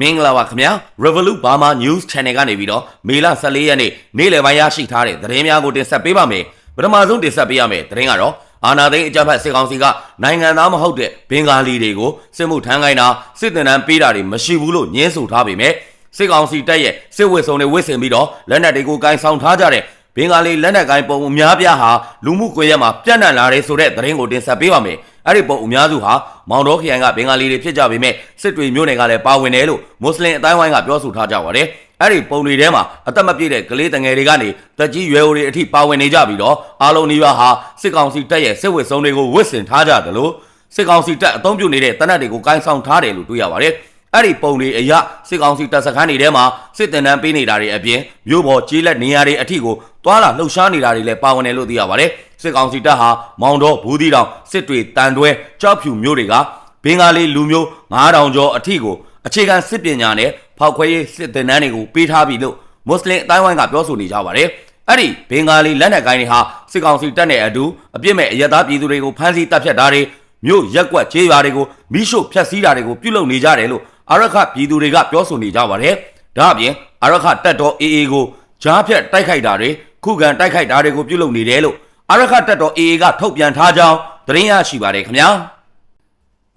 မင်္ဂလာပါခင်ဗျာ Revolut Burma News Channel ကနေပြီးတော့မေလ14ရက်နေ့နေ့လယ်ပိုင်းရရှိထားတဲ့သတင်းများကိုတင်ဆက်ပေးပါမယ်ပထမဆုံးတင်ဆက်ပေးရမယ့်သတင်းကတော့အာနာသိန်းအကြမ်းဖက်စစ်ကောင်စီကနိုင်ငံသားမဟုတ်တဲ့ဘင်္ဂါလီတွေကိုစစ်မှုထမ်းခိုင်းတာစစ်တင်တန်းပေးတာတွေမရှိဘူးလို့ညင်းဆိုထားပေမဲ့စစ်ကောင်စီတပ်ရဲ့စစ်ဝစ်စုံတွေဝစ်ဆင်ပြီးတော့လက်နက်တွေကိုကင်ဆောင်ထားကြတဲ့ဘင်္ဂါလီလက်နက်ကိုင်ပုံအများပြားဟာလူမှုကွန်ရက်မှာပြန့်နှံ့လာတယ်ဆိုတဲ့သတင်းကိုတင်ဆက်ပေးပါမယ် အဲ့ဒီပုံအများစုဟာမောင်တော်ခရိုင်ကဘင်္ဂါလီတွေဖြစ်ကြပေမဲ့စစ်တွေမျိုးနယ်ကလည်းပါဝင်တယ်လို့မွတ်စလင်အတိုင်းဝိုင်းကပြောဆိုထားကြပါတယ်။အဲ့ဒီပုံတွေထဲမှာအသက်မပြည့်တဲ့ကလေးတငယ်တွေကနေတက်ကြီးရွယ်အိုတွေအထိပါဝင်နေကြပြီးတော့အားလုံးနီးပါးဟာစစ်ကောင်စီတပ်ရဲ့စစ်ဝစ်စုံတွေကိုဝစ်ဆင်ထားကြတယ်လို့စစ်ကောင်စီတပ်အုံပြုနေတဲ့တနက်တွေကိုကိုင်းဆောင်ထားတယ်လို့တွေ့ရပါတယ်။အဲ့ဒီပုံတွေအရစစ်ကောင်စီတပ်စခန်းတွေထဲမှာစစ်တင်တန်းပေးနေတာတွေအပြင်မြို့ပေါ်ကြီးလက်နေရာတွေအထိကို တွာလာလှုပ်ရှားနေတာတွေလည်းပါဝင်တယ်လို့သိရပါတယ်။စစ်ကောင်စီတပ်ဟာမောင်တော်ဘူးသီးတောင်စစ်တွေတန်တွဲကြောက်ဖြူမျိုးတွေကဘင်္ဂါလီလူမျိုး9000ကျော်အထိကိုအခြေခံစစ်ပညာနဲ့ဖောက်ခွဲရေးစစ်တင်တန်းတွေကိုပေးထားပြီလို့မွတ်စလင်အတိုင်းဝိုင်းကပြောဆိုနေကြပါတယ်။အဲ့ဒီဘင်္ဂါလီလက်နက်ကိုင်းတွေဟာစစ်ကောင်စီတပ်နဲ့အတူအပြစ်မဲ့အရသားပြည်သူတွေကိုဖမ်းဆီးတပ်ဖြတ်တာတွေမြို့ရက်ကွက်ခြေရွာတွေကိုမိရှို့ဖျက်ဆီးတာတွေကိုပြုလုပ်နေကြတယ်လို့အာရခပြည်သူတွေကပြောဆိုနေကြပါတယ်။ဒါအပြင်အာရခတပ်တော် AA ကိုကြားဖြတ်တိုက်ခိုက်တာတွေ ခုခံတိုက်ခိုက်တာတွေကိုပြုလုပ်နေတယ်လို့အာရခတပ်တော် AA ကထုတ်ပြန်ထားကြောင်းသတင်းရရှိပါတယ်ခင်ဗျာ။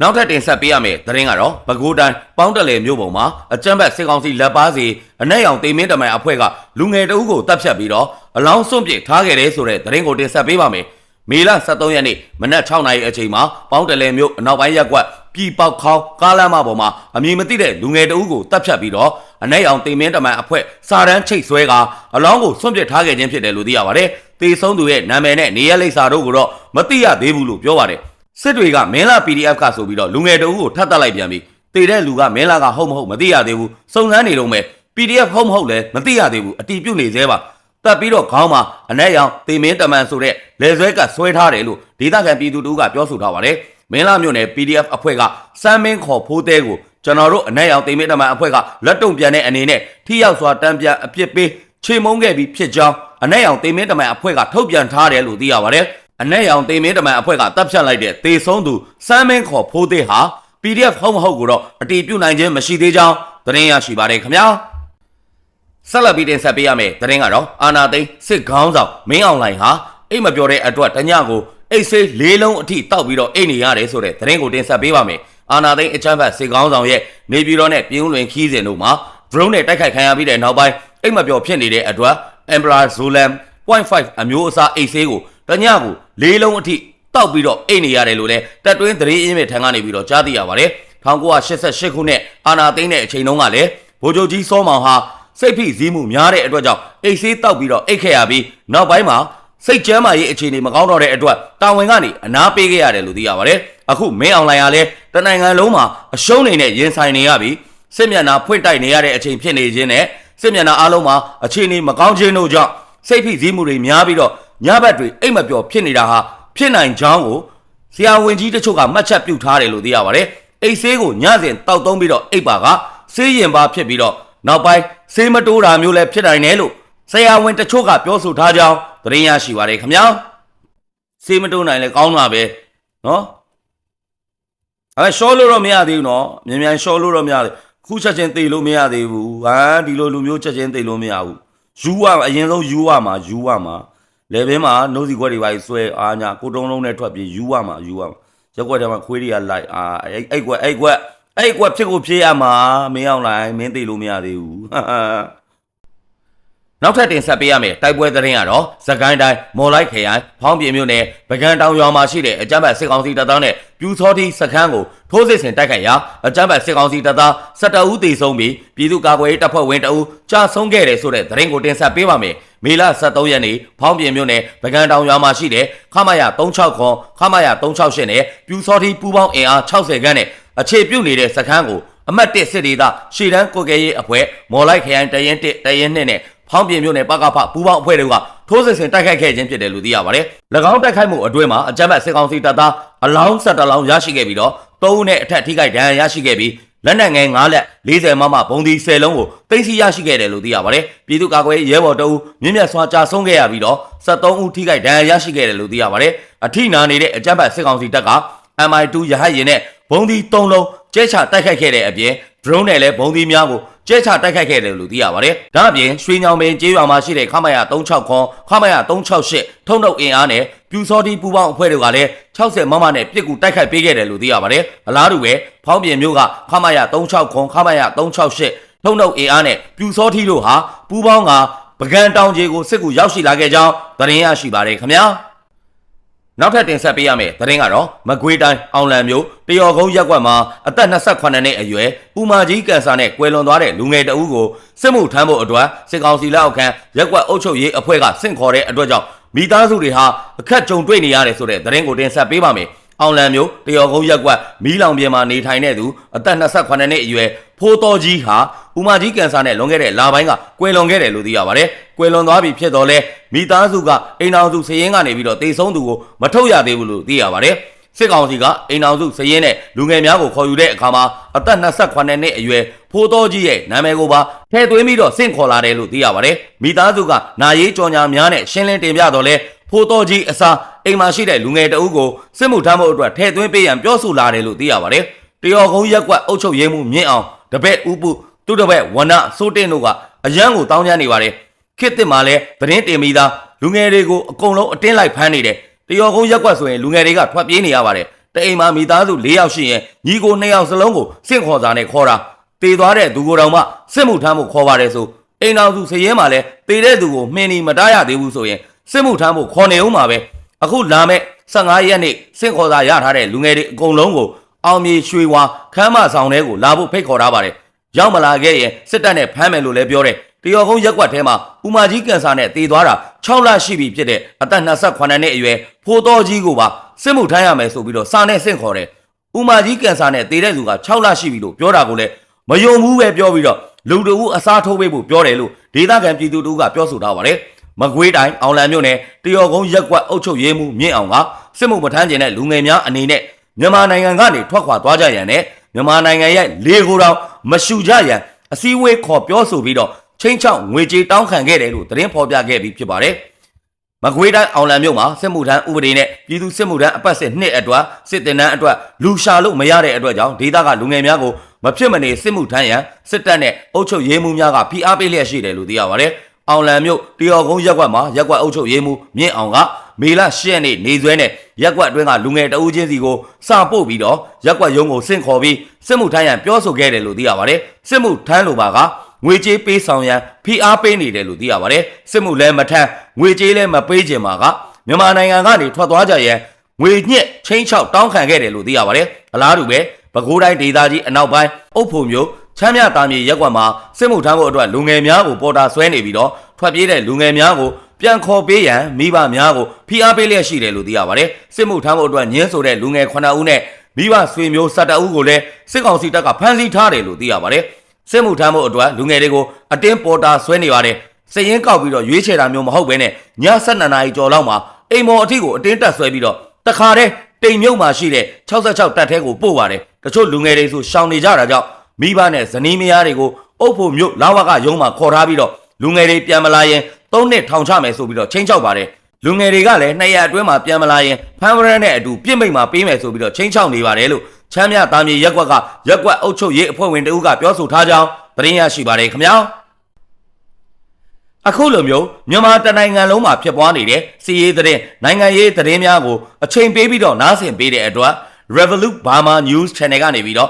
နောက်ထပ်တင်ဆက်ပေးရမယ့်သတင်းကတော့ပဲခူးတိုင်းပေါင်းတလဲမြို့ပေါ်မှာအကြမ်းဖက်စစ်ကောင်စီလက်ပါစီအနက်ရောင်တေမင်းတမန်အဖွဲ့ကလူငယ်တအုပ်ကိုတပ်ဖြတ်ပြီးတော့အလောင်းစွန့်ပစ်ထားခဲ့တယ်ဆိုတဲ့သတင်းကိုတင်ဆက်ပေးပါမယ်။မေလ23ရက်နေ့မနက်6နာရီအချိန်မှာပေါင်းတလဲမြို့အနောက်ပိုင်းရပ်ကွက် ပြည်ပေါက်ခေါင်းကားလမ်းမပေါ်မှာအမည်မသိတဲ့လူငယ်တအုပ်ကိုတပ်ဖြတ်ပြီးတော့အနက်ရောင်တေမင်းတမန်အဖွဲ့စာရန်ချိတ်ဆွဲကအလောင်းကိုစွန့်ပစ်ထားခဲ့ခြင်းဖြစ်တယ်လို့သိရပါတယ်။တေဆုံးသူရဲ့နာမည်နဲ့နေရာလိပ်စာတို့ကိုတော့မသိရသေးဘူးလို့ပြောပါတယ်။စစ်တွေကမင်းလာ PDF ကဆိုပြီးတော့လူငယ်တအုပ်ကိုထပ်တက်လိုက်ပြန်ပြီ။တေတဲ့လူကမင်းလာကဟုတ်မဟုတ်မသိရသေးဘူး။စုံစမ်းနေတော့မယ် PDF ဟုတ်မဟုတ်လဲမသိရသေးဘူး။အတီးပြုတ်နေသေးပါ။တက်ပြီးတော့ခေါင်းမှာအနက်ရောင်တေမင်းတမန်ဆိုတဲ့လေဆွဲကဆွဲထားတယ်လို့ဒေသခံပြည်သူတို့ကပြောဆိုထားပါတယ်။ မင်းလာမြို့နယ် PDF အဖွဲ့ကစမ်းမင်းခေါ်ဖိုးတဲကိုကျွန်တော်တို့အနက်ရောင်တေမင်းတမန်အဖွဲ့ကလက်တုံပြန်တဲ့အနေနဲ့ထိရောက်စွာတံပြန်အပြစ်ပေးချေမုန်းခဲ့ပြီးဖြစ်ကြောင်းအနက်ရောင်တေမင်းတမန်အဖွဲ့ကထုတ်ပြန်ထားတယ်လို့သိရပါတယ်။အနက်ရောင်တေမင်းတမန်အဖွဲ့ကတပ်ဖြတ်လိုက်တဲ့တေဆုံးသူစမ်းမင်းခေါ်ဖိုးတဲဟာ PDF ဟုတ်မဟုတ်ကိုတော့အတီးပြုတ်နိုင်ခြင်းမရှိသေးကြောင်းသတင်းရရှိပါတယ်ခင်ဗျာ။ဆက်လက်ပြီးတင်ဆက်ပေးရမယ့်သတင်းကတော့အာနာသိန်းစစ်ခေါင်းဆောင်မင်းအောင်လှိုင်ဟာအိတ်မပြောတဲ့အတွက်တညကို အိတ်ဆေးလေးလုံးအထိတောက်ပြီးတော့အိတ်နေရတယ်ဆိုတဲ့သတင်းကိုတင်ဆက်ပေးပါမယ်။အာနာသိန်းအချမ်းဖတ်စစ်ခေါင်းဆောင်ရဲ့နေပြည်တော်နဲ့ပြည်ဦးလွင်ခီးစဉ်တို့မှာ drone နဲ့တိုက်ခိုက်ခံရပြီးတဲ့နောက်ပိုင်းအိတ်မပြောဖြစ်နေတဲ့အတွက် Emperor Zolam 0.5အမျိုးအစားအိတ်ဆေးကိုတညကိုလေးလုံးအထိတောက်ပြီးတော့အိတ်နေရတယ်လို့လည်းတက်တွင်းသတင်းအင်းမြစ်ထံကနေပြီးတော့ကြားသိရပါတယ်။1988ခုနှစ်အာနာသိန်းတဲ့အချိန်တုန်းကလည်းဗိုလ်ချုပ်ကြီးစောမောင်ဟာစိတ်ဖိစည်းမှုများတဲ့အတွက်ကြောင့်အိတ်ဆေးတောက်ပြီးတော့အိတ်ခဲ့ရပြီးနောက်ပိုင်းမှာ စိတ်ကျမ်းမာရေးအခြေအနေမကောင်းတော့တဲ့အတွက်တာဝန်ကနေအနာပေးခဲ့ရတယ်လို့သိရပါတယ်။အခုမင်းအောင်လှိုင်ကလည်းတနိုင်ငံလုံးမှာအရှုံးနေနဲ့ရင်ဆိုင်နေရပြီးစစ်မျက်နှာဖွင့်တိုက်နေရတဲ့အချိန်ဖြစ်နေခြင်းနဲ့စစ်မျက်နှာအလုံးမှာအခြေအနေမကောင်းခြင်းတို့ကြောင့်စိတ်ဖိစည်းမှုတွေများပြီးတော့ညဘက်တွေအိတ်မပျော်ဖြစ်နေတာဟာဖြစ်နိုင်ကြောင်းကိုဆရာဝန်ကြီးတချို့ကမှတ်ချက်ပြုထားတယ်လို့သိရပါတယ်။အိတ်ဆေးကိုညစဉ်တောက်သုံးပြီးတော့အိတ်ပါကဆေးရင်ပါဖြစ်ပြီးတော့နောက်ပိုင်းဆေးမတိုးတာမျိုးလည်းဖြစ်နိုင်တယ်လို့ဆရာဝန်တချို့ကပြောဆိုထားကြောင်း သတင်းရရှိပါတယ်ခင်ဗျာဆေးမတိုးနိုင်လည်းကောင်းတာပဲနော်အဲရှော့လို့တော့မရသေးဘူးနော်မြန်မြန်ရှော့လို့တော့မရသေးခုချက်ချင်းသိလို့မရသေးဘူးဟာဒီလိုလူမျိုးချက်ချင်းသိလို့မရဘူးယူရအရင်ဆုံးယူရမှာယူရမှာလေဘင်းမှာနှုတ်စီခွက်တွေပါဆွဲအာညာကိုတုံးလုံးနဲ့ထွက်ပြေးယူရမှာယူရမှာရက်ွက်ထဲမှာခွေးတွေကလိုက်အာအဲ့အဲ့ကွက်အဲ့ကွက်အဲ့ကွက်ဖြစ်ကိုဖြစ်ရမှာမင်းအောင်လိုက်မင်းသိလို့မရသေးဘူးဟာဟာ နောက်ထပ်တင်ဆက်ပေးရမယ်တိုက်ပွဲသတင်းကတော့သကိုင်းတိုင်းမော်လိုက်ခရိုင်ဖောင်းပြင်းမြို့နယ်ပကံတောင်ရွာမှာရှိတဲ့အကြမ်းဖက်စစ်ကောင်စီတပ်သားနဲ့ပြူစောတိစခန်းကိုထိုးစစ်ဆင်တိုက်ခိုက်ရာအကြမ်းဖက်စစ်ကောင်စီတပ်သား17ဦးသေဆုံးပြီးပြည်သူ့ကာကွယ်ရေးတပ်ဖွဲ့ဝင်တအူးကြာဆုံးခဲ့တယ်ဆိုတဲ့သတင်းကိုတင်ဆက်ပေးပါမယ်။မေလ23ရက်နေ့ဖောင်းပြင်းမြို့နယ်ပကံတောင်ရွာမှာရှိတဲ့ခမရ36ခွန်ခမရ368နဲ့ပြူစောတိပူပေါင်းအင်အား60ခန်းနဲ့အခြေပြုတ်နေတဲ့စခန်းကိုအမတ်1စစ်ဒေသရှေ့တန်းကိုကဲရေးအဖွဲ့မော်လိုက်ခရိုင်တရင်1တရင်2နဲ့ ဖောင်းပြင်းမြို့နယ်ပကဖပူပေါင်းအဖွဲ့တွေကထိုးစစ်ဆင်တိုက်ခိုက်ခဲ့ခြင်းဖြစ်တယ်လို့သိရပါတယ်။၎င်းတိုက်ခိုက်မှုအတွင်းမှာအကြမ်းဖက်စစ်ကောင်စီတပ်သားအလောင်းဆက်တလောင်းရရှိခဲ့ပြီးတော့၃ဦးနဲ့အထက်ထိခိုက်ဒဏ်ရာရရှိခဲ့ပြီးလက်နက်ငယ်9လက်40မမဘုံဒီ10လုံးကိုတင်စီရရှိခဲ့တယ်လို့သိရပါတယ်။ပြည်သူ့ကာကွယ်ရေးရဲဘော်တအုပ်မြင့်မြတ်စွာကြာဆုံးခဲ့ရပြီးတော့73ဦးထိခိုက်ဒဏ်ရာရရှိခဲ့တယ်လို့သိရပါတယ်။အထိနာနေတဲ့အကြမ်းဖက်စစ်ကောင်စီတပ်က MI2 ရဟတ်ရင်နဲ့ဘုံဒီ3လုံးကျဲချတိုက်ခိုက်ခဲ့တဲ့အပြင် drone နဲ့လည်းဘုံသီးများကိုကျဲချတိုက်ခိုက်ခဲ့တယ်လို့သိရပါတယ်။ဒါ့အပြင်ရွှေညောင်ပင်ကျေးရွာမှာရှိတဲ့ခမရ36ခွန်ခမရ368ထုံနှုတ်အင်အားနဲ့ပြူစောတိပူပေါင်းအဖွဲ့တွေကလည်း60မမနဲ့ပြစ်ကူတိုက်ခိုက်ပေးခဲ့တယ်လို့သိရပါတယ်။အလားတူပဲဖောင်းပြင်မျိုးကခမရ36ခွန်ခမရ368ထုံနှုတ်အင်အားနဲ့ပြူစောတိတို့ဟာပူပေါင်းကပကံတောင်ကြီးကိုစစ်ကူရောက်ရှိလာခဲ့ကြောင်းသတင်းရရှိပါတယ်ခင်ဗျာ။ နောက်ထပ်တင်ဆက်ပေးရမယ့်သတင်းကတော့မကွေးတိုင်းအောင်လံမျိုးတယော်ကုန်းရက်ကွက်မှာအသက်28နှစ်အရွယ်ဦးမာကြီးကန်ဆာနဲ့ကွယ်လွန်သွားတဲ့လူငယ်တအူးကိုစစ်မှုထမ်းဖို့အတွက်စစ်ကောင်စီလက်အောက်ခံရက်ကွက်အုပ်ချုပ်ရေးအဖွဲ့ကဆင့်ခေါ်တဲ့အတွက်ကြောင့်မိသားစုတွေဟာအခက်ကြုံတွေ့နေရတယ်ဆိုတဲ့သတင်းကိုတင်ဆက်ပေးပါမယ်။ အောင်လံမျိုးတယော်ကုန်းရက်ကွက်မီးလောင်ပြင်မှာနေထိုင်တဲ့သူအသက်28နှစ်အရွယ်ဖိုးတော်ကြီးဟာဦးမာကြီးကန်ဆာနဲ့လွန်ခဲ့တဲ့လပိုင်းကကွယ်လွန်ခဲ့တယ်လို့သိရပါတယ်။ကွယ်လွန်သွားပြီဖြစ်တော့လဲမိသားစုကအိမ်အောင်စုစည်ရင်းကနေပြီးတော့တေဆုံးသူကိုမထုတ်ရသေးဘူးလို့သိရပါတယ်။စစ်ကောင်စီကအိမ်အောင်စုစည်ရင်းနဲ့လူငယ်များကိုခေါ်ယူတဲ့အခါမှာအသက်28နှစ်အရွယ်ဖိုးတော်ကြီးရဲ့နာမည်ကိုပါထည့်သွင်းပြီးတော့ဆင့်ခေါ်လာတယ်လို့သိရပါတယ်။မိသားစုကနာရေးကြော်ညာများနဲ့ရှင်းလင်းတင်ပြတော့လဲဖိုးတော်ကြီးအစား အိမ်မှာရှိတဲ့လူငယ်တအုပ်ကိုစစ်မှုထမ်းဖို့အတွက်ထည့်သွင်းပေးရန်ပြောဆိုလာတယ်လို့သိရပါတယ်။တရော်ကုန်းရက်ကွက်အုပ်ချုပ်ရေးမှုမြင့်အောင်တပည့်ဥပုသူ့တပည့်ဝနစိုးတင်တို့ကအရန်ကိုတောင်းကြနေပါတယ်ခေတ်သစ်မှာလဲသတင်းတင်ပြီးသားလူငယ်တွေကိုအကုန်လုံးအတင်းလိုက်ဖမ်းနေတယ်တရော်ကုန်းရက်ကွက်ဆိုရင်လူငယ်တွေကထွက်ပြေးနေရပါတယ်တအိမ်မှာမိသားစု၄ယောက်ရှိရင်ညီကို၂ယောက်စလုံးကိုစင့်ခေါ်စာနဲ့ခေါ်တာတေသွားတဲ့သူကိုယ်တော်မှစစ်မှုထမ်းဖို့ခေါ်ပါတယ်ဆိုအိမ်တော်စုစည်ရဲမှာလဲတေတဲ့သူကိုမှင်နေမတားရသေးဘူးဆိုရင်စစ်မှုထမ်းဖို့ခေါ်နေဦးမှာပဲ အခုလာမဲ့15ရက်နေ့စင့်ခေါ်စာရထားတဲ့လူငယ်တွေအကုန်လုံးကိုအောင်မြေရွှေဝါခမ်းမဆောင်ထဲကိုလာဖို့ဖိတ်ခေါ်ထားပါတယ်ရောက်မလာခဲ့ရင်စစ်တပ်နဲ့ဖမ်းမယ်လို့လည်းပြောတယ်တရော်ကုန်းရက်ကွက်ထဲမှာဦးမာကြီးကန်ဆာနဲ့တည်သွားတာ6လရှိပြီဖြစ်တဲ့အသက်28နှစ်အရွယ်ဖိုးတော်ကြီးကိုပါစစ်မှုထမ်းရမယ်ဆိုပြီးတော့စာနဲ့ဆင့်ခေါ်တယ်ဦးမာကြီးကန်ဆာနဲ့တည်တဲ့သူက6လရှိပြီလို့ပြောတာကိုလည်းမယုံဘူးပဲပြောပြီးတော့လူတအူအစားထိုးပေးဖို့ပြောတယ်လို့ဒေသခံပြည်သူတို့ကပြောဆိုထားပါတယ် မကွေးတိုင်းအောင်လံမြို့နယ်တရော်ကုန်းရက်ကွက်အုပ်ချုပ်ရေးမှူးမြင့်အောင်ကစစ်မှုမထမ်းကျင်တဲ့လူငယ်များအနေနဲ့မြန်မာနိုင်ငံကနေထွက်ခွာသွားကြရန်နဲ့မြန်မာနိုင်ငံရဲ့လေကိုယ်တော်မရှူကြရန်အစည်းအဝေးခေါ်ပြောဆိုပြီးတော့ချင်းချောင်းငွေကြေးတောင်းခံခဲ့တယ်လို့သတင်းဖော်ပြခဲ့ပြီးဖြစ်ပါတယ်။မကွေးတိုင်းအောင်လံမြို့မှာစစ်မှုထမ်းဥပဒေနဲ့ပြည်သူစစ်မှုထမ်းအပတ်စဉ်နှစ်အတွက်စစ်တင်တန်းအတွက်လူရှာလို့မရတဲ့အတွက်ကြောင့်ဒေသကလူငယ်များကိုမဖြစ်မနေစစ်မှုထမ်းရန်စစ်တပ်နဲ့အုပ်ချုပ်ရေးမှူးများကဖိအားပေးလျက်ရှိတယ်လို့သိရပါတယ်။ အောင်လံမြို့တရော်ကုန်းရက်ကွက်မှာရက်ကွက်အုပ်ချုပ်ရေးမှူးမြင့်အောင်ကမေလ10ရက်နေ့နေဆွဲနဲ့ရက်ကွက်အတွင်းကလူငယ်တအူးချင်းစီကိုစာပို့ပြီးတော့ရက်ကွက်ရုံးကိုဆင့်ခေါ်ပြီးစစ်မှုထမ်းရန်ပြောဆိုခဲ့တယ်လို့သိရပါတယ်စစ်မှုထမ်းလိုပါကငွေကြေးပေးဆောင်ရန်ဖိအားပေးနေတယ်လို့သိရပါတယ်စစ်မှုလည်းမထမ်းငွေကြေးလည်းမပေးခြင်းပါကမြန်မာနိုင်ငံကနေထွက်သွားကြရန်ငွေညှက်ချင်းချောက်တောင်းခံခဲ့တယ်လို့သိရပါတယ်အလားတူပဲပဲခူးတိုင်းဒေသကြီးအနောက်ပိုင်းအုပ်ဖို့မျိုး ချမ်းမြတာမြေရက်ကွက်မှာစစ်မှုထမ်းဖို့အတွက်လူငယ်များကိုပေါ်တာဆွဲနေပြီးတော့ထွက်ပြေးတဲ့လူငယ်များကိုပြန်ခေါ်ပေးရန်မိဘများကိုဖိအားပေးလျက်ရှိတယ်လို့သိရပါတယ်စစ်မှုထမ်းဖို့အတွက်ညင်းဆိုတဲ့လူငယ်9ဦးနဲ့မိဘဆွေမျိုး17ဦးကိုလည်းစစ်ကောင်စီတပ်ကဖမ်းဆီးထားတယ်လို့သိရပါတယ်စစ်မှုထမ်းဖို့အတွက်လူငယ်တွေကိုအတင်းပေါ်တာဆွဲနေပါတယ်စရင်ကောက်ပြီးတော့ရွေးချယ်တာမျိုးမဟုတ်ဘဲနဲ့ည7နာရီကျော်လောက်မှာအိမ်မော်အထိကိုအတင်းတက်ဆွဲပြီးတော့တခါတည်းတိမ်မြုပ်မှာရှိတဲ့66တပ်ထဲကိုပို့ပါတယ်တချို့လူငယ်တွေဆိုရှောင်နေကြတာကြောင့် မိဘနဲ့ဇနီးမယားတွေကိုအုပ်ဖို့မြို့လာဝကရုံးမှာခေါ်ထားပြီးတော့လူငယ်တွေပြန်မလာရင်၃နှစ်ထောင်ချမယ်ဆိုပြီးတော့ချင်းချောက်ပါတယ်လူငယ်တွေကလည်းနှစ်ရက်အတွင်းမှာပြန်မလာရင်ဖမ်းဝရမ်းနဲ့အတူပြစ်မိတ်မှာပေးမယ်ဆိုပြီးတော့ချင်းချောက်နေပါတယ်လို့ချမ်းမြတာမြေရက်ကွက်ကရက်ကွက်အုပ်ချုပ်ရေးအဖွဲ့ဝင်တဦးကပြောဆိုထားကြောင်းသတင်းရရှိပါတယ်ခင်ဗျာအခုလိုမျိုးမြန်မာတနိုင်ငံလုံးမှာဖြစ်ပွားနေတဲ့စီးရေးသတင်းနိုင်ငံရေးသတင်းများကိုအချိန်ပေးပြီးတော့နားဆင်ပေးတဲ့အတွက် Revolut Burma News Channel ကနေပြီးတော့